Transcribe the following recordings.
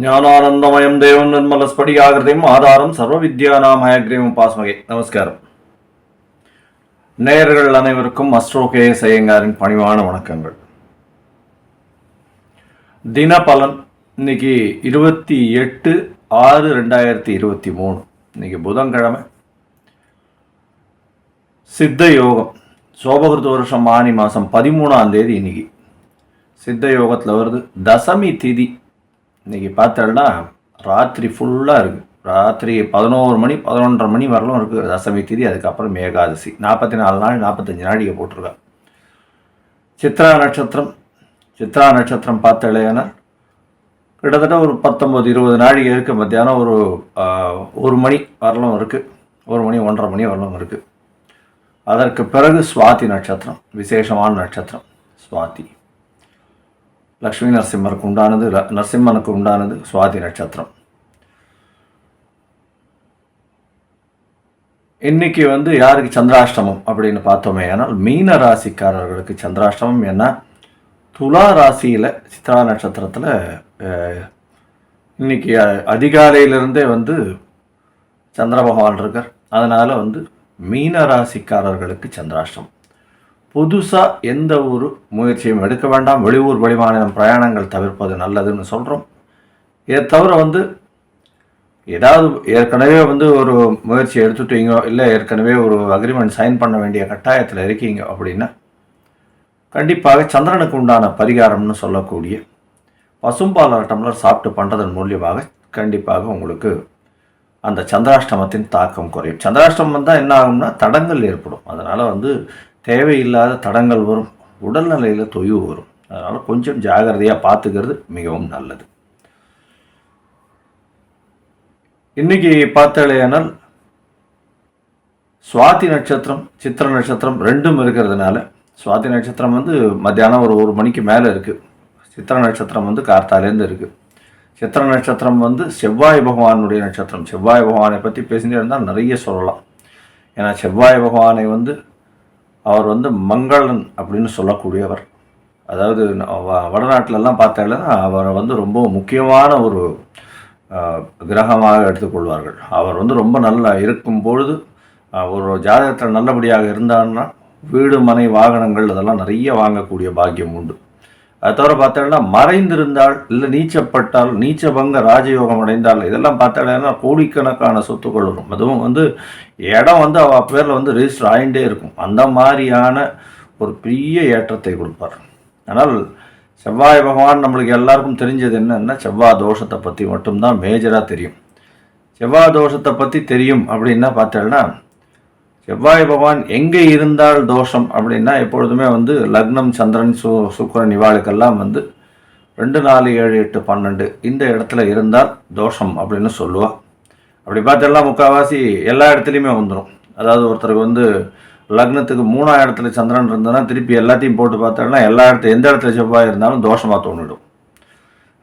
ஞானானந்தமயம் தேவன் நிர்மல ஸ்படிகாகிருதியும் ஆதாரம் சர்வ வித்யானாம் ஹயக்ரீவம் பாஸ்மகே. நமஸ்காரம். நேயர்கள் அனைவருக்கும் அஸ்ட்ரோகே செய்யங்காரின் பணிவான வணக்கங்கள். தினபலன் இன்னைக்கு இருபத்தி எட்டு ஆறு ரெண்டாயிரத்தி இருபத்தி மூணு. இன்னைக்கு புதன்கிழமை. சித்த யோகம். சோபகிருத வருஷம் ஆனி மாதம் பதிமூணாம் தேதி இன்னைக்கு. சித்த யோகத்தில் வருது. தசமி திதி. இன்னைக்கு பார்த்தோம்னா ராத்திரி ஃபுல்லாக இருக்குது ராத்திரி பதினோரு மணி பதினொன்றரை மணி வரலும் இருக்குது தசமி திதி அதுக்கப்புறம் ஏகாதசி. நாற்பத்தி நாலு நாள் நாற்பத்தஞ்சு நாடிகை போட்டிருக்கா. சித்ரா நட்சத்திரம். சித்ரா நட்சத்திரம் பார்த்தலையானா கிட்டத்தட்ட ஒரு பத்தொம்பது இருபது நாடிகை இருக்குது மத்தியானம் ஒரு ஒரு மணி வரலும் இருக்குது ஒரு மணி ஒன்றரை மணி வரலும் இருக்குது அதற்கு பிறகு சுவாதி நட்சத்திரம் விசேஷமான நட்சத்திரம் சுவாதி. லக்ஷ்மி நரசிம்மருக்கு உண்டானது நரசிம்மனுக்கு உண்டானது சுவாதி நட்சத்திரம். இன்னைக்கு வந்து யாருக்கு சந்திராஷ்டமம் அப்படின்னு பார்த்தோமே ஆனால் மீன ராசிக்காரர்களுக்கு சந்திராஷ்டமம் என்ன? துலா ராசியில் சித்ரா நட்சத்திரத்தில் இன்னைக்கு அதிகாலையிலிருந்தே வந்து சந்திர பகவான் இருக்கார். அதனால் வந்து மீன ராசிக்காரர்களுக்கு சந்திராஷ்டமம் புதுசாக எந்த ஒரு முயற்சியும் எடுக்க வேண்டாம். வெளியூர் வெளிமாநிலம் பிரயாணங்கள் தவிர்ப்பது நல்லதுன்னு சொல்கிறோம் இதை தவிர வந்து ஏதாவது ஏற்கனவே வந்து ஒரு முயற்சி எடுத்துட்டீங்க இல்லை ஏற்கனவே ஒரு அக்ரிமெண்ட் சைன் பண்ண வேண்டிய கட்டாயத்தில் இருக்கீங்க அப்படின்னா கண்டிப்பாக சந்திரனுக்கு உண்டான பரிகாரம்னு சொல்லக்கூடிய பசும்பால் டம்ளர் சாப்பிட்டு பண்ணுறதன் மூலியமாக கண்டிப்பாக உங்களுக்கு அந்த சந்திராஷ்டமத்தின் தாக்கம் குறையும். சந்திராஷ்டமம் வந்தால் என்ன ஆகும்னா தடங்கள் ஏற்படும். அதனால் வந்து தேவையில்லாத தடங்கள் வரும். உடல்நிலையில் தொய்வு வரும். அதனால் கொஞ்சம் ஜாகிரதையாக பார்த்துக்கிறது மிகவும் நல்லது. இன்னைக்கு பார்த்தாலேனால் சுவாதி நட்சத்திரம் சித்திர நட்சத்திரம் ரெண்டும் இருக்கிறதுனால சுவாதி நட்சத்திரம் வந்து மத்தியானம் ஒரு ஒரு மணிக்கு மேலே இருக்குது சித்திர நட்சத்திரம் வந்து கார்த்தாலேருந்து இருக்குது சித்திர நட்சத்திரம் வந்து செவ்வாய் பகவானுடைய நட்சத்திரம். செவ்வாய் பகவானை பற்றி பேசிகிட்டே இருந்தால் நிறைய சொல்லலாம். ஏன்னா செவ்வாய் பகவானை வந்து அவர் வந்து மங்களன் அப்படின்னு சொல்லக்கூடியவர். அதாவது வ- வடநாட்டிலெல்லாம் பார்த்தாலும் அவரை வந்து ரொம்ப முக்கியமான ஒரு கிரகமாக எடுத்துக்கொள்வார்கள் அவர் வந்து ரொம்ப நல்லா இருக்கும் பொழுது ஒரு ஜாதகத்தில் நல்லபடியாக இருந்தான்னா வீடு மனை வாகனங்கள் அதெல்லாம் நிறைய வாங்கக்கூடிய பாக்கியம் உண்டு. அது தவிர பார்த்தோம்னா மறைந்திருந்தால் இல்லை நீச்சப்பட்டால் நீச்சபங்க ராஜயோகம் அடைந்தால் இதெல்லாம் பார்த்தோம்னா கோடிக்கணக்கான சொத்துக்கள் வரும். அதுவும் வந்து இடம் வந்து அவ பேரில் வந்து ரெஜிஸ்டர் ஆகிட்டே இருக்கும். அந்த மாதிரியான ஒரு பெரிய ஏற்றத்தை கொடுப்பார். ஆனால் செவ்வாய் பகவான் நம்மளுக்கு எல்லாருக்கும் தெரிஞ்சது என்னென்னா செவ்வாய் தோஷத்தை பற்றி மட்டும்தான் மேஜராக தெரியும். செவ்வாய் தோஷத்தை பற்றி தெரியும் அப்படின்னா பார்த்தோம்னா செவ்வாய் பகவான் எங்கே இருந்தால் தோஷம் அப்படின்னா எப்பொழுதுமே வந்து லக்னம் சந்திரன் சு சுக்கரன் இவாளுக்கெல்லாம் வந்து ரெண்டு நாலு ஏழு எட்டு பன்னெண்டு இந்த இடத்துல இருந்தால் தோஷம் அப்படின்னு சொல்லுவாள் அப்படி பார்த்தெல்லாம் முக்கால்வாசி எல்லா இடத்துலையுமே வந்துடும் அதாவது ஒருத்தருக்கு வந்து லக்னத்துக்கு மூணாம் இடத்துல சந்திரன் இருந்ததுன்னா திருப்பி எல்லாத்தையும் போட்டு பார்த்தோம்னா எல்லா இடத்துல எந்த இடத்துல செவ்வாய் இருந்தாலும் தோஷமாக தோணிடும்.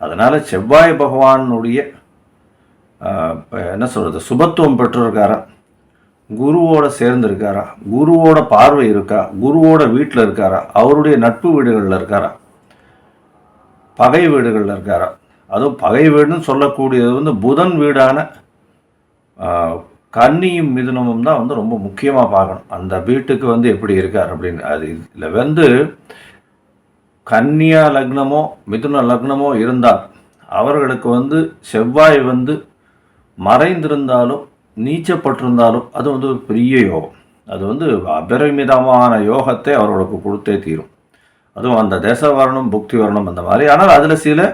அதனால் செவ்வாய் பகவானுடைய என்ன சொல்கிறது சுபத்துவம் பெற்றிருக்காரன் குருவோட சேர்ந்து இருக்காரா குருவோட பார்வை இருக்கா? குருவோட வீட்டில் இருக்காரா? அவருடைய நட்பு வீடுகளில் இருக்காரா? பகை வீடுகளில் இருக்காரா? அதுவும் பகை வீடுன்னு சொல்லக்கூடியது வந்து புதன் வீடான கன்னியும் மிதுனமும் தான் வந்து ரொம்ப முக்கியமாக பார்க்கணும். அந்த வீட்டுக்கு வந்து எப்படி இருக்கார் அப்படின்னு. அது இதில் வந்து கன்னியா லக்னமோ மிதுன லக்னமோ இருந்தால் அவர்களுக்கு வந்து செவ்வாய் வந்து மறைந்திருந்தாலும் நீச்சப்பட்டிருந்தாலும் அது வந்து ஒரு பெரிய யோகம். அது வந்து அபரிமிதமான யோகத்தை அவர்களுக்கு கொடுத்தே தீரும். அதுவும் அந்த தேச வரணும் புக்தி வரணும் அந்த மாதிரி. ஆனால் அதில் சில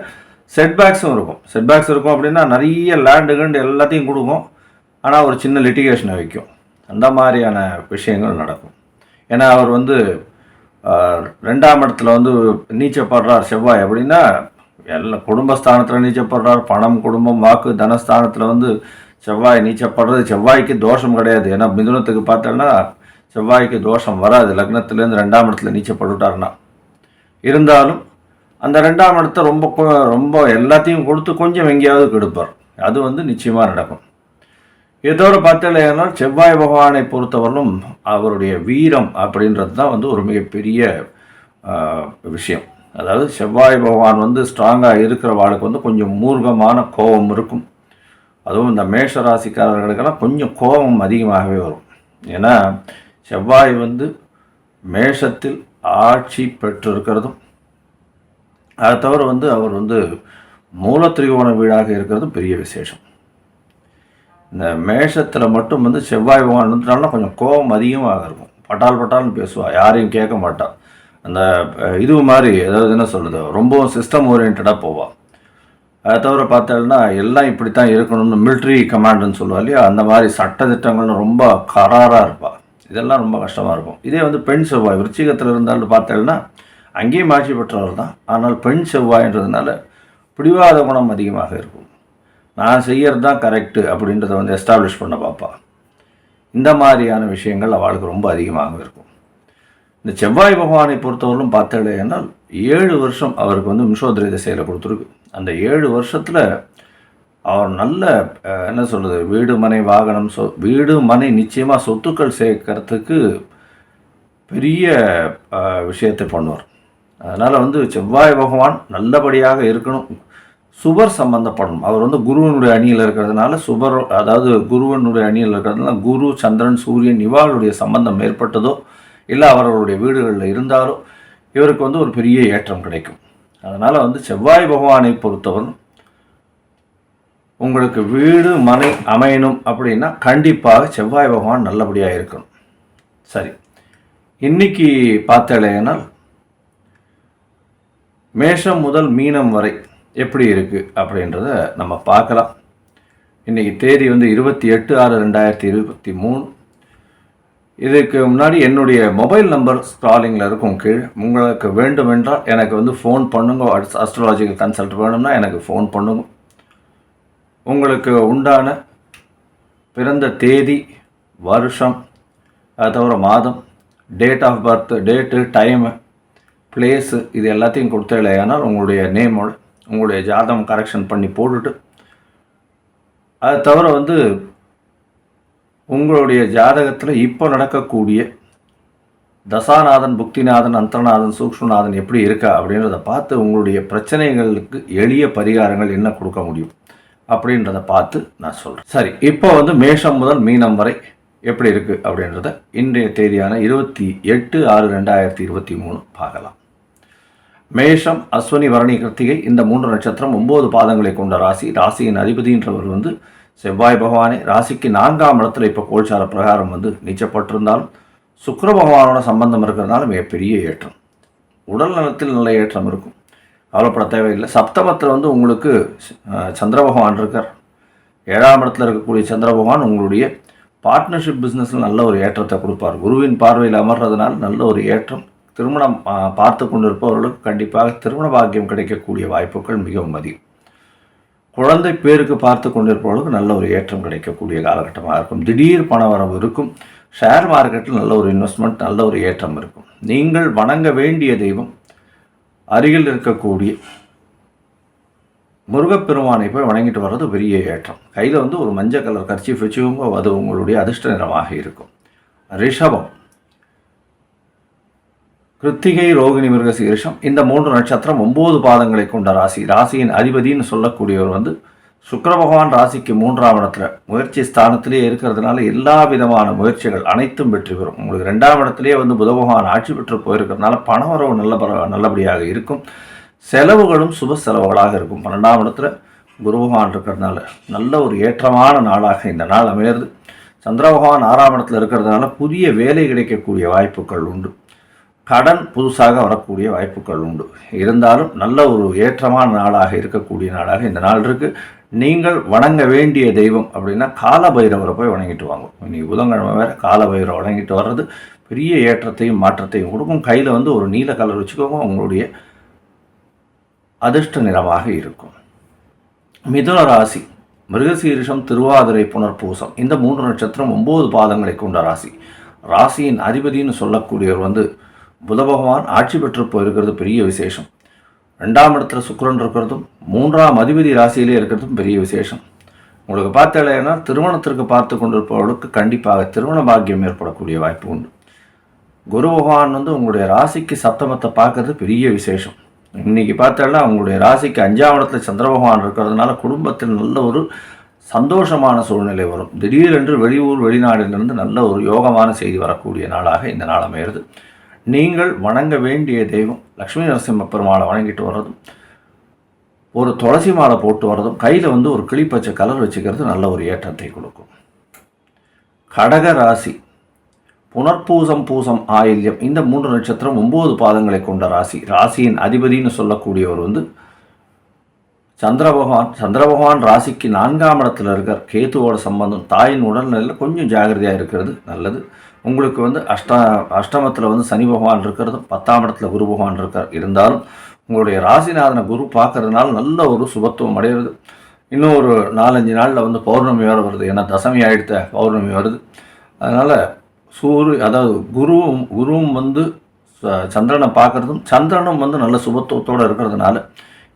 செட்பேக்ஸும் இருக்கும். செட்பேக்ஸ் இருக்கும் அப்படின்னா நிறைய லேண்டு கண்டு எல்லாத்தையும் கொடுக்கும். ஆனால் ஒரு சின்ன லிட்டிகேஷனை வைக்கும். அந்த மாதிரியான விஷயங்கள் நடக்கும். ஏன்னா அவர் வந்து ரெண்டாம் இடத்துல வந்து நீச்சப்படுறார் செவ்வாய் அப்படின்னா எல்லா குடும்பஸ்தானத்தில் நீச்சப்படுறார் பணம் குடும்பம் வாக்கு தனஸ்தானத்தில் வந்து செவ்வாய் நீச்சப்படுறது செவ்வாய்க்கு தோஷம் கிடையாது. ஏன்னா மிதுனத்துக்கு பார்த்தோன்னா செவ்வாய்க்கு தோஷம் வராது. லக்னத்துலேருந்து ரெண்டாம் இடத்துல நீச்சப்பட்டுட்டாருன்னா. இருந்தாலும் அந்த ரெண்டாம் இடத்த ரொம்ப ரொம்ப எல்லாத்தையும் கொடுத்து கொஞ்சம் எங்கேயாவது கெடுப்பார். அது வந்து நிச்சயமாக நடக்கும். இதை தவிர பார்த்தீங்கன்னா செவ்வாய் பகவானை பொறுத்தவரையிலும் அவருடைய வீரம் அப்படின்றது தான் வந்து ஒரு மிகப்பெரிய விஷயம். அதாவது செவ்வாய் பகவான் வந்து ஸ்ட்ராங்காக இருக்கிற வாழ்க்கை வந்து கொஞ்சம் மூர்க்கமான கோபம் இருக்கும். அதுவும் இந்த மேஷ ராசிக்காரர்களுக்கெல்லாம் கொஞ்சம் கோபம் அதிகமாகவே வரும். ஏன்னா செவ்வாய் வந்து மேஷத்தில் ஆட்சி பெற்றிருக்கிறதும் அதை தவிர வந்து அவர் வந்து மூலத்திரிகோண வீடாக இருக்கிறதும் பெரிய விசேஷம். இந்த மேஷத்தில் மட்டும் வந்து செவ்வாய் பகவான் வந்துட்டாலும் கொஞ்சம் கோபம் அதிகமாக இருக்கும். பட்டால் பட்டால்னு பேசுவாள் யாரையும் கேட்க மாட்டாள் அந்த இது மாதிரி அதாவது என்ன சொல்கிறது ரொம்பவும் சிஸ்டம் ஓரியன்டாக போவாள் அதை தவிர பார்த்தோம்னா எல்லாம் இப்படி தான் இருக்கணும்னு மிலிட்ரி கமாண்டுன்னு சொல்லுவா இல்லையா? அந்த மாதிரி சட்ட திட்டங்கள்னு ரொம்ப கராராக இருப்பாள் இதெல்லாம் ரொம்ப கஷ்டமாக இருக்கும். இதே வந்து பெண் செவ்வாய் விருச்சிகத்தில் இருந்தாலும் பார்த்தேன்னா அங்கேயும் ஆட்சி பெற்றவர் தான். ஆனால் பெண் செவ்வாய்ன்றதுனால பிடிவாத குணம் அதிகமாக இருக்கும். நான் செய்யறது தான் கரெக்டு அப்படின்றத வந்து எஸ்டாப்ளிஷ் பண்ண பார்ப்பா. இந்த மாதிரியான விஷயங்கள் அவளுக்கு ரொம்ப அதிகமாக இருக்கும். இந்த செவ்வாய் பகவானை பொறுத்தவரையிலும் பார்த்தேன் ஏழு வருஷம் அவருக்கு வந்து மிஷோதிரை திசையில் கொடுத்துருக்கு. அந்த ஏழு வருஷத்தில் அவர் நல்ல என்ன சொல்கிறது வீடு மனை வாகனம் சொ வீடு மனை நிச்சயமாக சொத்துக்கள் சேர்க்கறதுக்கு பெரிய விஷயத்தை பண்ணுவார். அதனால் வந்து செவ்வாய் பகவான் நல்லபடியாக இருக்கணும். சுபர் சம்பந்தப்படணும். அவர் வந்து குருவனுடைய அணியில் இருக்கிறதுனால சுபர் அதாவது குருவனுடைய அணியில் இருக்கிறதுனால குரு சந்திரன் சூரியன் இவாளுடைய சம்பந்தம் ஏற்பட்டதோ இல்லை அவர்களுடைய வீடுகளில் இருந்தாலோ இவருக்கு வந்து ஒரு பெரிய ஏற்றம் கிடைக்கும். அதனால் வந்து செவ்வாய் பகவானை பொறுத்தவரை உங்களுக்கு வீடு மனை அமையணும் அப்படின்னா கண்டிப்பாக செவ்வாய் பகவான் நல்லபடியாக இருக்கணும். சரி. இன்னைக்கு பார்த்தேனால் மேஷம் முதல் மீனம் வரை எப்படி இருக்குது அப்படின்றத நம்ம பார்க்கலாம். இன்றைக்கி தேதி வந்து இருபத்தி எட்டு ஆறு ரெண்டாயிரத்தி இருபத்தி மூணு. இதுக்கு முன்னாடி என்னுடைய மொபைல் நம்பர் ஸ்டாலிங்கில் இருக்கும் கீழ். உங்களுக்கு வேண்டுமென்றால் எனக்கு வந்து ஃபோன் பண்ணுங்க. அஸ்ட்ராலஜிக்கல் கன்சல்ட் வேணும்னா எனக்கு ஃபோன் பண்ணுங்க. உங்களுக்கு உண்டான பிறந்த தேதி வருஷம் அது தவிர மாதம் date of birth date time place இது எல்லாத்தையும் கொடுத்தேலையானால் உங்களுடைய நேமோட உங்களுடைய ஜாதகம் கரெக்ஷன் பண்ணி போட்டுட்டு அது தவிர வந்து உங்களுடைய ஜாதகத்தில் இப்போ நடக்கக்கூடிய தசாநாதன் புக்திநாதன் அந்தரநாதன் சூக்ஷ்மநாதன் எப்படி இருக்கா அப்படின்றத பார்த்து உங்களுடைய பிரச்சனைகளுக்கு எளிய பரிகாரங்கள் என்ன கொடுக்க முடியும் அப்படின்றத பார்த்து நான் சொல்கிறேன் சரி இப்போ வந்து மேஷம் முதல் மீனம் வரை எப்படி இருக்குது அப்படின்றத இன்றைய தேதியான இருபத்தி எட்டு ஆறு ரெண்டாயிரத்தி இருபத்தி மூணு பார்க்கலாம். மேஷம் அஸ்வினி வரணி கிருத்திகை இந்த மூன்று நட்சத்திரம் ஒம்பது பாதங்களை கொண்ட ராசி. ராசியின் அதிபதின்றவர் வந்து செவ்வாய் பகவானே ராசிக்கு நான்காம் இடத்துல இப்போ கோல்சார பிரகாரம் வந்து நீச்சப்பட்டிருந்தாலும் சுக்கர பகவானோட சம்பந்தம் இருக்கிறதுனால மிகப்பெரிய ஏற்றம். உடல் நலத்தில் நல்ல ஏற்றம் இருக்கும். கவலைப்பட தேவையில்லை. சப்தமத்தில் வந்து உங்களுக்கு சந்திர பகவான் இருக்கார். ஏழாம் இடத்துல இருக்கக்கூடிய சந்திர பகவான் உங்களுடைய பார்ட்னர்ஷிப் பிஸ்னஸில் நல்ல ஒரு ஏற்றத்தை கொடுப்பார். குருவின் பார்வையில் அமர்றதுனால நல்ல ஒரு ஏற்றம். திருமணம் பார்த்து கொண்டிருப்பவர்களுக்கு கண்டிப்பாக திருமண பாக்கியம் கிடைக்கக்கூடிய வாய்ப்புகள் மிகவும் அதிகம். குழந்தை பேருக்கு பார்த்து கொண்டிருப்பவர்களுக்கு நல்ல ஒரு ஏற்றம் கிடைக்கக்கூடிய காலகட்டமாக இருக்கும். திடீர் பண வரவு இருக்கும். ஷேர் மார்க்கெட்டில் நல்ல ஒரு இன்வெஸ்ட்மெண்ட் நல்ல ஒரு ஏற்றம் இருக்கும். நீங்கள் வணங்க வேண்டிய தெய்வம் அருகில் இருக்கக்கூடிய முருகப்பெருமானை போய் வணங்கிட்டு வர்றது பெரிய ஏற்றம். கையில் வந்து ஒரு மஞ்சள் கலர் கர்ச்சி வச்சுக்கோங்க அது உங்களுடைய அதிர்ஷ்ட நிறமாக இருக்கும். ரிஷபம். கிருத்திகை ரோகிணி மிருகசீரிஷம் இந்த மூன்று நட்சத்திரம் ஒன்பது பாதங்களை கொண்ட ராசி. ராசியின் அதிபதின்னு சொல்லக்கூடியவர் வந்து சுக்கர பகவான் ராசிக்கு மூன்றாம் இடத்துல முயற்சி ஸ்தானத்திலேயே இருக்கிறதுனால எல்லா விதமான முயற்சிகள் அனைத்தும் வெற்றி பெறும். உங்களுக்கு ரெண்டாம் இடத்திலேயே வந்து புத பகவான் ஆட்சி பெற்று போயிருக்கிறதுனால பணவரவு நல்ல நல்லபடியாக இருக்கும். செலவுகளும் சுப செலவுகளாக இருக்கும். பன்னெண்டாம் இடத்துல குரு பகவான் இருக்கிறதுனால நல்ல ஒரு ஏற்றமான நாளாக இந்த நாள் அமையிறது. சந்திர பகவான் ஆறாம் இடத்துல இருக்கிறதுனால புதிய வேலை கிடைக்கக்கூடிய வாய்ப்புகள் உண்டு. கடன் புதுசாக வரக்கூடிய வாய்ப்புகள் உண்டு. இருந்தாலும் நல்ல ஒரு ஏற்றமான நாளாக இருக்கக்கூடிய நாளாக இந்த நாள் இருக்குது நீங்கள் வணங்க வேண்டிய தெய்வம் அப்படின்னா கால பைரவரை போய் வணங்கிட்டு வாங்க. இன்னைக்கு புதன்கிழமை வேற காலபைரவரை வணங்கிட்டு வர்றது பெரிய ஏற்றத்தையும் மாற்றத்தையும் கொடுக்கும். கையில் வந்து ஒரு நீல கலர் வச்சுக்கோங்க உங்களுடைய அதிர்ஷ்ட நிறமாக இருக்கும். மிதுன ராசி மிருகசீரிஷம் திருவாதிரை புனர்பூசம் இந்த மூன்று நட்சத்திரம் ஒம்பது பாதங்களை கொண்ட ராசி. ராசியின் அதிபதின்னு சொல்லக்கூடியவர் வந்து புத பகவான் ஆட்சி பெற்று போயிருக்கிறது பெரிய விசேஷம். ரெண்டாம் இடத்துல சுக்கரன் இருக்கிறதும் மூன்றாம் அதிபதி ராசியிலே இருக்கிறதும் பெரிய விசேஷம். உங்களுக்கு பார்த்தாலேனா திருமணத்திற்கு பார்த்து கொண்டிருப்பவர்களுக்கு கண்டிப்பாக திருமண பாக்கியம் ஏற்படக்கூடிய வாய்ப்பு உண்டு. குரு பகவான் வந்து உங்களுடைய ராசிக்கு சப்தமத்தை பார்க்கறது பெரிய விசேஷம். இன்னைக்கு பார்த்தாலும் அவங்களுடைய ராசிக்கு அஞ்சாம் இடத்துல சந்திர பகவான் இருக்கிறதுனால குடும்பத்தில் நல்ல ஒரு சந்தோஷமான சூழ்நிலை வரும். திடீரென்று வெளியூர் வெளிநாடிலிருந்து நல்ல ஒரு யோகமான செய்தி வரக்கூடிய நாளாக இந்த நாள் அமையிறது. நீங்கள் வணங்க வேண்டிய தெய்வம் லக்ஷ்மி நரசிம்ம பெருமாளை வணங்கிட்டு வர்றதும் ஒரு துளசி மாலை போட்டு வர்றதும் கையில் வந்து ஒரு கிளிப்பச்சை கலர் வச்சுக்கிறது நல்ல ஒரு ஏற்றத்தை கொடுக்கும். கடக ராசி புனர்பூசம் பூசம் ஆயில்யம் இந்த மூன்று நட்சத்திரம் ஒம்பது பாதங்களை கொண்ட ராசி. ராசியின் அதிபதினு சொல்லக்கூடியவர் வந்து சந்திர பகவான். சந்திர பகவான் ராசிக்கு நான்காம் இடத்துல இருக்கிற கேத்துவோட சம்பந்தம் தாயின் உடல்நிலையில் கொஞ்சம் ஜாகிரதையாக இருக்கிறது நல்லது. உங்களுக்கு வந்து அஷ்ட அஷ்டமத்தில் வந்து சனி பகவான் இருக்கிறது பத்தாம் இடத்துல குரு பகவான் இருக்கார். இருந்தாலும் உங்களுடைய ராசிநாதனை குரு பார்க்கறதுனால நல்ல ஒரு சுபத்துவம் அடைகிறது. இன்னும் ஒரு நாலஞ்சு நாளில் வந்து பௌர்ணமி வேறு வருது. ஏன்னா தசமி ஆகிடுத்த பௌர்ணமி வருது. அதனால் சூரிய அதாவது குருவும் குருவும் வந்து சந்திரனை பார்க்குறதும் சந்திரனும் வந்து நல்ல சுபத்துவத்தோடு இருக்கிறதுனால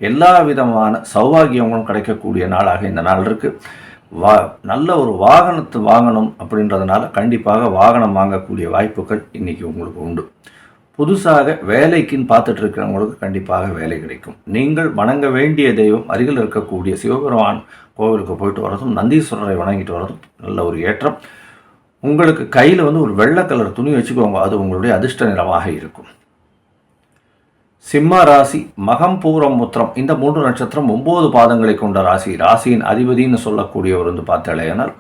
எல்லா விதமான சௌபாகியங்களும் கிடைக்கக்கூடிய நாளாக இந்த நாள் இருக்குது வா நல்ல ஒரு வாகனத்தை வாங்கணும் அப்படின்றதுனால கண்டிப்பாக வாகனம் வாங்கக்கூடிய வாய்ப்புகள் இன்றைக்கி உங்களுக்கு உண்டு. புதுசாக வேலைக்குன்னு பார்த்துட்டு இருக்கிறவங்களுக்கு கண்டிப்பாக வேலை கிடைக்கும். நீங்கள் வணங்க வேண்டிய தெய்வம் அருகில் இருக்கக்கூடிய சிவபெருமான் கோவிலுக்கு போயிட்டு வரதும் நந்தீஸ்வரரை வணங்கிட்டு வரதும் நல்ல ஒரு ஏற்றம். உங்களுக்கு கையில் வந்து ஒரு வெள்ளை கலர் துணி வச்சுக்கோங்க. அது உங்களுடைய அதிர்ஷ்ட நிறமாக இருக்கும். சிம்ம ராசி மகம் பூரம் முத்திரம் இந்த மூன்று நட்சத்திரம் ஒன்பது பாதங்களை கொண்ட ராசி. ராசியின் அதிபதின்னு சொல்லக்கூடியவர் வந்து பார்த்தாலேனால்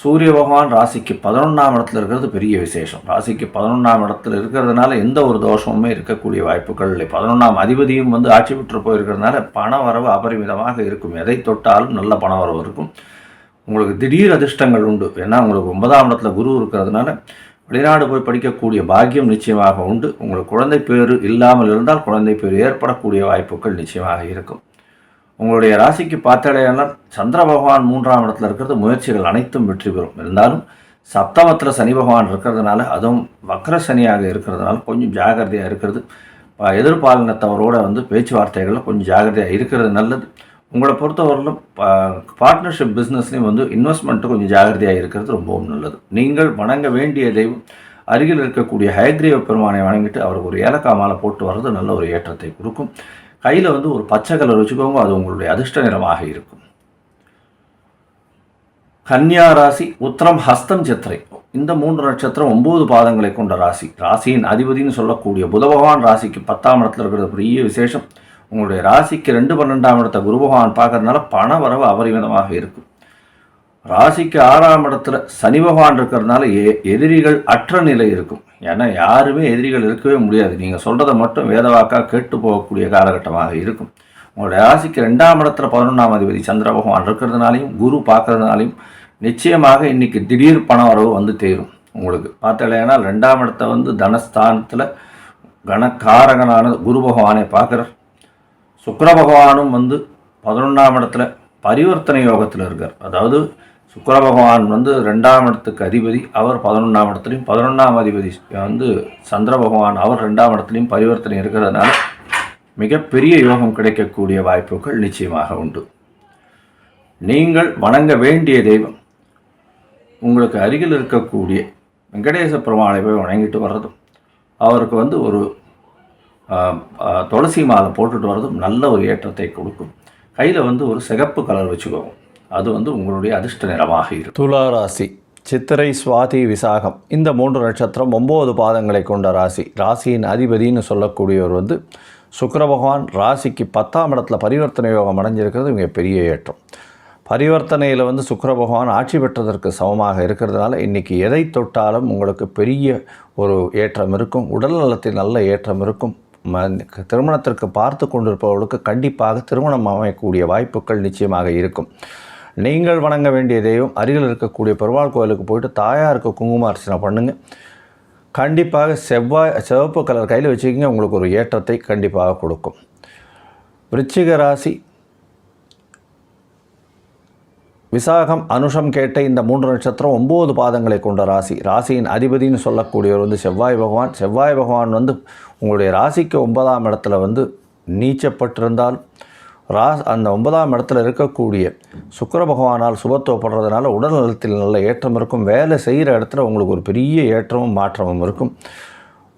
சூரிய பகவான் ராசிக்கு பதினொன்றாம் இடத்துல இருக்கிறது பெரிய விசேஷம். ராசிக்கு பதினொன்றாம் இடத்துல இருக்கிறதுனால எந்த ஒரு தோஷமுமே இருக்கக்கூடிய வாய்ப்புகள் இல்லை. பதினொன்றாம் அதிபதியும் வந்து ஆட்சி பெற்று போயிருக்கிறதுனால பண வரவு அபரிமிதமாக இருக்கும். எதை தொட்டாலும் நல்ல பண வரவு இருக்கும். உங்களுக்கு திடீர் அதிர்ஷ்டங்கள் உண்டு. ஏன்னா உங்களுக்கு ஒன்பதாம் இடத்துல குரு இருக்கிறதுனால வெளிநாடு போய் படிக்கக்கூடிய பாக்கியம் நிச்சயமாக உண்டு. உங்களுக்கு குழந்தை பேர் இல்லாமல் இருந்தால் குழந்தை பேர் ஏற்படக்கூடிய வாய்ப்புகள் நிச்சயமாக இருக்கும். உங்களுடைய ராசிக்கு பார்த்தடையான சந்திர பகவான் மூன்றாம் இடத்துல இருக்கிறது முயற்சிகள் அனைத்தும் வெற்றி பெறும். இருந்தாலும் சப்தமத்தில் சனி பகவான் இருக்கிறதுனால அதுவும் வக்ர சனியாக இருக்கிறதுனால கொஞ்சம் ஜாகிரதையாக இருக்கிறது. எதிர்பாலினத்தவரோட வந்து பேச்சுவார்த்தைகளில் கொஞ்சம் ஜாகிரதையாக இருக்கிறது நல்லது. உங்களை பொறுத்தவரையிலும் பார்ட்னர்ஷிப் பிஸ்னஸ்லேயும் வந்து இன்வெஸ்ட்மெண்ட்டு கொஞ்சம் ஜாகிரதையாக இருக்கிறது ரொம்பவும் நல்லது. நீங்கள் வணங்க வேண்டிய தெய்வம் அருகில் இருக்கக்கூடிய ஹயக்ரீவ பெருமானை வணங்கிட்டு அவருக்கு ஒரு ஏலக்காய் மாலை போட்டு வர்றது நல்ல ஒரு ஏற்றத்தை கொடுக்கும். கையில் வந்து ஒரு பச்சை கலர் வச்சுக்கோங்க அது உங்களுடைய அதிர்ஷ்ட நிறமாக இருக்கும். கன்னியா ராசி உத்தரம் ஹஸ்தம் சித்திரை. இந்த மூன்று நட்சத்திரம் ஒன்பது பாதங்களை கொண்ட ராசி. ராசியின் அதிபதின்னு சொல்லக்கூடிய புத பகவான் ராசிக்கு பத்தாம் இடத்துல இருக்கிறது பெரிய விசேஷம். உங்களுடைய ராசிக்கு ரெண்டு பன்னெண்டாம் இடத்த குரு பகவான் பார்க்கறதுனால பண வரவு அபரிமிதமாக இருக்கும். ராசிக்கு ஆறாம் இடத்துல சனி பகவான் இருக்கிறதுனால எ எதிரிகள் அற்ற நிலை இருக்கும். ஏன்னா யாருமே எதிரிகள் இருக்கவே முடியாது. நீங்கள் சொல்கிறத மட்டும் வேதவாக்கா கேட்டு போகக்கூடிய காலகட்டமாக இருக்கும். உங்களுடைய ராசிக்கு ரெண்டாம் இடத்துல பதினொன்றாம் அதிபதி சந்திர பகவான் இருக்கிறதுனாலையும் குரு பார்க்கறதுனாலையும் நிச்சயமாக இன்னைக்கு திடீர் பண வரவு வந்து தேரும் உங்களுக்கு. பார்த்தலையானால் ரெண்டாம் இடத்த வந்து தனஸ்தானத்தில் கணக்காரகனான குரு பகவானை பார்க்குறார். சுக்கர பகவானும் வந்து பதினொன்றாம் இடத்துல பரிவர்த்தனை யோகத்தில் இருக்கார். அதாவது சுக்கர பகவான் வந்து ரெண்டாம் இடத்துக்கு அதிபதி அவர் பதினொன்றாம் இடத்துலையும் பதினொன்றாம் அதிபதி வந்து சந்திர பகவான் அவர் ரெண்டாம் இடத்துலையும் பரிவர்த்தனை இருக்கிறதுனால மிகப்பெரிய யோகம் கிடைக்கக்கூடிய வாய்ப்புகள் நிச்சயமாக உண்டு. நீங்கள் வணங்க வேண்டிய தெய்வம் உங்களுக்கு அருகில் இருக்கக்கூடிய வெங்கடேச பெருமாளை போய் வணங்கிட்டு வர்றதும் அவருக்கு வந்து ஒரு துளசி மாலை போட்டுட்டு வர்றதும் நல்ல ஒரு ஏற்றத்தை கொடுக்கும். கையில் வந்து ஒரு சிகப்பு கலர் வச்சுக்கோங்க. அது வந்து உங்களுடைய அதிர்ஷ்ட நிறமாக இருக்கும். துலா ராசி சித்திரை சுவாதி விசாகம். இந்த மூன்று நட்சத்திரம் ஒம்பது பாதங்களை கொண்ட ராசி. ராசியின் அதிபதின்னு சொல்லக்கூடியவர் வந்து சுக்கர பகவான். ராசிக்கு பத்தாம் இடத்துல பரிவர்த்தனை யோகம் அடைஞ்சிருக்கிறது மிக பெரிய ஏற்றம். பரிவர்த்தனையில் வந்து சுக்கர பகவான் ஆட்சி பெற்றதற்கு சமமாக இருக்கிறதுனால இன்றைக்கி எதை தொட்டாலும் உங்களுக்கு பெரிய ஒரு ஏற்றம் இருக்கும். உடல் நலத்தில் நல்ல ஏற்றம் இருக்கும். ம- திருமணத்திற்கு பார்த்து கொண்டிருப்பவர்களுக்கு கண்டிப்பாக திருமணம் அமையக்கூடிய வாய்ப்புகள் நிச்சயமாக இருக்கும். நீங்கள் வணங்க வேண்டிய தெய்வம் அருகில் இருக்கக்கூடிய பெருமாள் கோயிலுக்கு போயிட்டு தாயாருக்கு குங்கும அர்ச்சனை பண்ணுங்கள் கண்டிப்பாக செவ்வாய் சிவப்பு கலர் கையில் வச்சுக்கிங்க உங்களுக்கு ஒரு ஏற்றத்தை கண்டிப்பாக கொடுக்கும். விருச்சிக ராசி விசாகம் அனுஷம் கேட்ட இந்த மூன்று நட்சத்திரம் ஒம்பது பாதங்களை கொண்ட ராசி. ராசியின் அதிபதின்னு சொல்லக்கூடியவர் வந்து செவ்வாய் பகவான். செவ்வாய் பகவான் வந்து உங்களுடைய ராசிக்கு ஒன்பதாம் இடத்துல வந்து நீச்சப்பட்டிருந்தால் ரா அந்த ஒன்பதாம் இடத்துல இருக்கக்கூடிய சுக்கிர பகவானால் சுபத்துவப்படுறதுனால உடல் நலத்தில் நல்ல ஏற்றம் இருக்கும். வேலை செய்கிற இடத்துல உங்களுக்கு ஒரு பெரிய ஏற்றமும் மாற்றமும் இருக்கும்.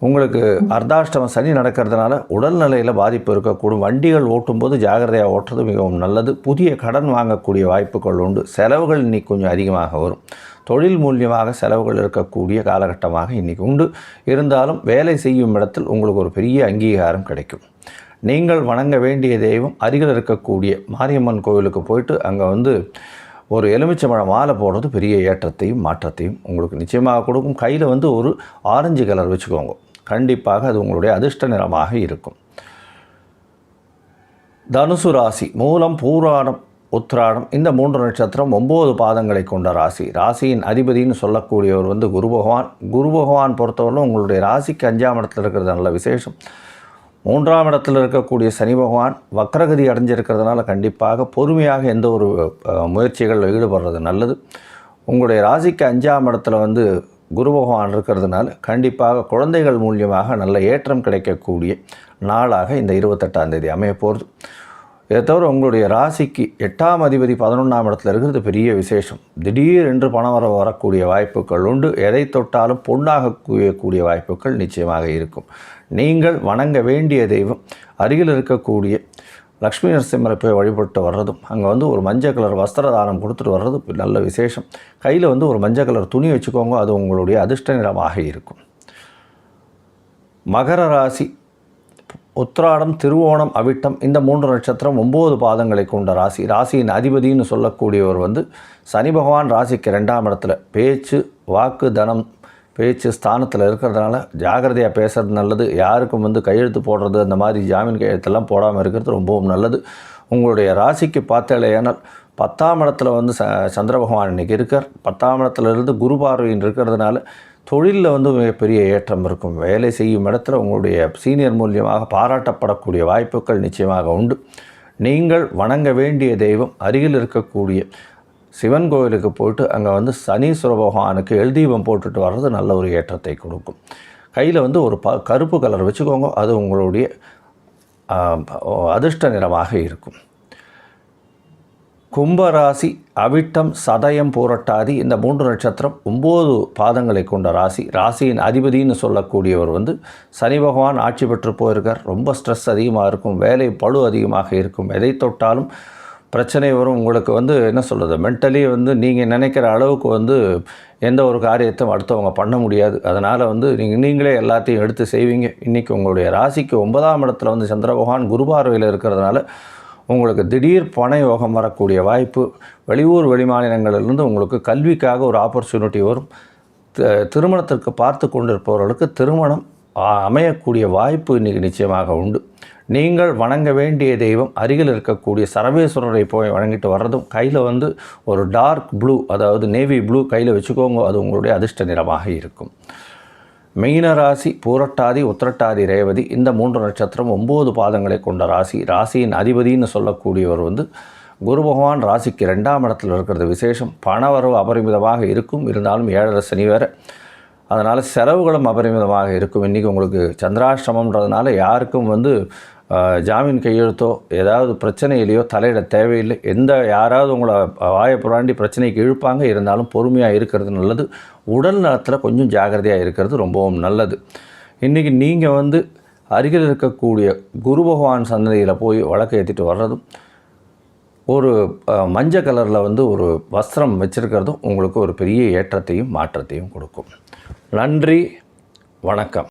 உங்களுக்கு அர்த்தாஷ்டம சனி நடக்கிறதுனால உடல்நிலையில் பாதிப்பு இருக்கக்கூடும். வண்டிகள் ஓட்டும்போது ஜாகிரதையாக ஓட்டுறது மிகவும் நல்லது. புதிய கடன் வாங்கக்கூடிய வாய்ப்புகள் உண்டு. செலவுகள் இன்றைக்கி கொஞ்சம் அதிகமாக வரும். தொழில் மூலியமாக செலவுகள் இருக்கக்கூடிய காலகட்டமாக இன்றைக்கி உண்டு. இருந்தாலும் வேலை செய்யும் இடத்தில் உங்களுக்கு ஒரு பெரிய அங்கீகாரம் கிடைக்கும். நீங்கள் வணங்க வேண்டிய தெய்வம் அருகில் இருக்கக்கூடிய மாரியம்மன் கோவிலுக்கு போயிட்டு அங்கே வந்து ஒரு எலுமிச்சம்பழம் மாலை போடுறது பெரிய ஏற்றத்தையும் மாற்றத்தையும் உங்களுக்கு நிச்சயமாக கொடுக்கும். கையில் வந்து ஒரு ஆரஞ்சு கலர் வச்சுக்கோங்க. கண்டிப்பாக அது உங்களுடைய அதிர்ஷ்ட நிறமாக இருக்கும். தனுசு ராசி மூலம் பூராடம் உத்ராடம் இந்த மூன்று நட்சத்திரம் ஒம்பது பாதங்களை கொண்ட ராசி. ராசியின் அதிபதின்னு சொல்லக்கூடியவர் வந்து குரு பகவான். குரு பகவான் பொறுத்தவரை உங்களுடைய ராசிக்கு அஞ்சாம் இடத்துல இருக்கிறது நல்ல விசேஷம். மூன்றாம் இடத்தில் இருக்கக்கூடிய சனி பகவான் வக்ரகதி அடைஞ்சிருக்கிறதுனால கண்டிப்பாக பொறுமையாக எந்த ஒரு முயற்சிகளில் ஈடுபடுறது நல்லது. உங்களுடைய ராசிக்கு அஞ்சாம் இடத்துல வந்து குரு பகவான் இருக்கிறதுனால கண்டிப்பாக குழந்தைகள் மூலியமாக நல்ல ஏற்றம் கிடைக்கக்கூடிய நாளாக இந்த இருபத்தெட்டாம் தேதி அமைய போகிறது இதை தவிர உங்களுடைய ராசிக்கு எட்டாம் அதிபதி பதினொன்றாம் இடத்துல இருக்கிறது பெரிய விசேஷம். திடீர் என்று பணம் வர வரக்கூடிய வாய்ப்புகள் உண்டு. எதை தொட்டாலும் பொண்ணாக குவியக்கூடிய வாய்ப்புகள் நிச்சயமாக இருக்கும். நீங்கள் வணங்க வேண்டிய தெய்வம் அருகில் இருக்கக்கூடிய லக்ஷ்மி நரசிம்மரை போய் வழிபட்டு வர்றதும் அங்கே வந்து ஒரு மஞ்சள் கலர் வஸ்திர தானம் கொடுத்துட்டு வர்றது நல்ல விசேஷம். கையில் வந்து ஒரு மஞ்சள் கலர் துணி வச்சுக்கோங்க அது உங்களுடைய அதிர்ஷ்ட நிறமாக இருக்கும். மகர ராசி உத்திராடம் திருவோணம் அவிட்டம் இந்த மூன்று நட்சத்திரம் ஒம்பது பாதங்களை கொண்ட ராசி. ராசியின் அதிபதின்னு சொல்லக்கூடியவர் வந்து சனி பகவான் ராசிக்கு ரெண்டாம் இடத்துல. பேச்சு வாக்கு தனம் பேச்சு ஸ்தானத்தில் இருக்கிறதுனால ஜாகிரதையாக பேசுறது நல்லது. யாருக்கும் வந்து கையெழுத்து போடுறது அந்த மாதிரி ஜாமீன் கையெழுத்தெல்லாம் போடாமல் இருக்கிறது ரொம்பவும் நல்லது. உங்களுடைய ராசிக்கு பார்த்தாலேயானால் பத்தாம் இடத்துல வந்து ச சந்திர பகவான் இன்றைக்கி இருக்கார். பத்தாம் இடத்துல இருந்து குரு பார்வையின் இருக்கிறதுனால தொழிலில் வந்து மிகப்பெரிய ஏற்றம் இருக்கும். வேலை செய்யும் இடத்துல உங்களுடைய சீனியர் மூலியமாக பாராட்டப்படக்கூடிய வாய்ப்புகள் நிச்சயமாக உண்டு. நீங்கள் வணங்க வேண்டிய தெய்வம் அருகில் இருக்கக்கூடிய சிவன் கோவிலுக்கு போயிட்டு அங்கே வந்து சனீஸ்வர பகவானுக்கு எழுதீபம் போட்டுட்டு வர்றது நல்ல ஒரு ஏற்றத்தை கொடுக்கும். கையில் வந்து ஒரு ப கருப்பு கலர் வச்சுக்கோங்க அது உங்களுடைய அதிர்ஷ்ட நிறமாக இருக்கும். கும்பராசி அவிட்டம் சதயம் பூரட்டாதி இந்த மூன்று நட்சத்திரம் ஒம்பது பாதங்களை கொண்ட ராசி. ராசியின் அதிபதின்னு சொல்லக்கூடியவர் வந்து சனி பகவான் ஆட்சி பெற்று போயிருக்கார். ரொம்ப ஸ்ட்ரெஸ் அதிகமாக இருக்கும் வேலை பளு அதிகமாக இருக்கும். எதை தொட்டாலும் பிரச்சனை வரும். உங்களுக்கு வந்து என்ன சொல்கிறது மென்டலி வந்து நீங்கள் நினைக்கிற அளவுக்கு வந்து எந்த ஒரு காரியத்தையும் அடுத்தவங்க பண்ண முடியாது. அதனால் வந்து நீங்கள் நீங்களே எல்லாத்தையும் எடுத்து செய்வீங்க. இன்றைக்கி உங்களுடைய ராசிக்கு ஒன்பதாம் இடத்துல வந்து சந்திர பகவான் இருக்கிறதுனால உங்களுக்கு திடீர் பண யோகம் வரக்கூடிய வாய்ப்பு. வெளியூர் வெளிமாநிலங்களிலிருந்து உங்களுக்கு கல்விக்காக ஒரு ஆப்பர்ச்சுனிட்டி வரும். திருமணத்திற்கு பார்த்து கொண்டிருப்பவர்களுக்கு திருமணம் அமையக்கூடிய வாய்ப்பு இன்றைக்கி நிச்சயமாக உண்டு. நீங்கள் வணங்க வேண்டிய தெய்வம் அருகில் இருக்கக்கூடிய சரவேஸ்வரரை போய் வணங்கிட்டு வர்றதும் கையில் வந்து ஒரு டார்க் ப்ளூ அதாவது நேவி ப்ளூ கையில் வச்சுக்கோங்க அது உங்களுடைய அதிர்ஷ்ட நிறமாக இருக்கும். மீன ராசி பூரட்டாதி உத்திரட்டாதி ரேவதி இந்த மூன்று நட்சத்திரம் ஒம்பது பாதங்களை கொண்ட ராசி. ராசியின் அதிபதின்னு சொல்லக்கூடியவர் வந்து குரு பகவான் ராசிக்கு ரெண்டாம் இடத்தில் இருக்கிறது விசேஷம். பணவரவு அபரிமிதமாக இருக்கும். இருந்தாலும் ஏழரை சனி வேறு. அதனால் செலவுகளும் அபரிமிதமாக இருக்கும். இன்றைக்கி உங்களுக்கு சந்திராஷ்டமம்ன்றதுனால யாருக்கும் வந்து ஜாமீன் கையெழுத்தோ ஏதாவது பிரச்சனையிலையோ தலையிட தேவையில்லை. எந்த யாராவது உங்களை வாயை புராண்டி பிரச்சனைக்கு இழுப்பாங்க இருந்தாலும் பொறுமையாக இருக்கிறது நல்லது. உடல் நலத்தில் கொஞ்சம் ஜாக்கிரதையாக இருக்கிறது ரொம்பவும் நல்லது. இன்றைக்கி நீங்கள் வந்து அருகில் இருக்கக்கூடிய குரு பகவான் சந்ததியில் போய் வழக்கு ஏற்றிட்டு வர்றதும் ஒரு மஞ்சள் கலரில் வந்து ஒரு வஸ்திரம் வச்சுருக்கிறதும் உங்களுக்கு ஒரு பெரிய ஏற்றத்தையும் மாற்றத்தையும் கொடுக்கும். நன்றி வணக்கம்.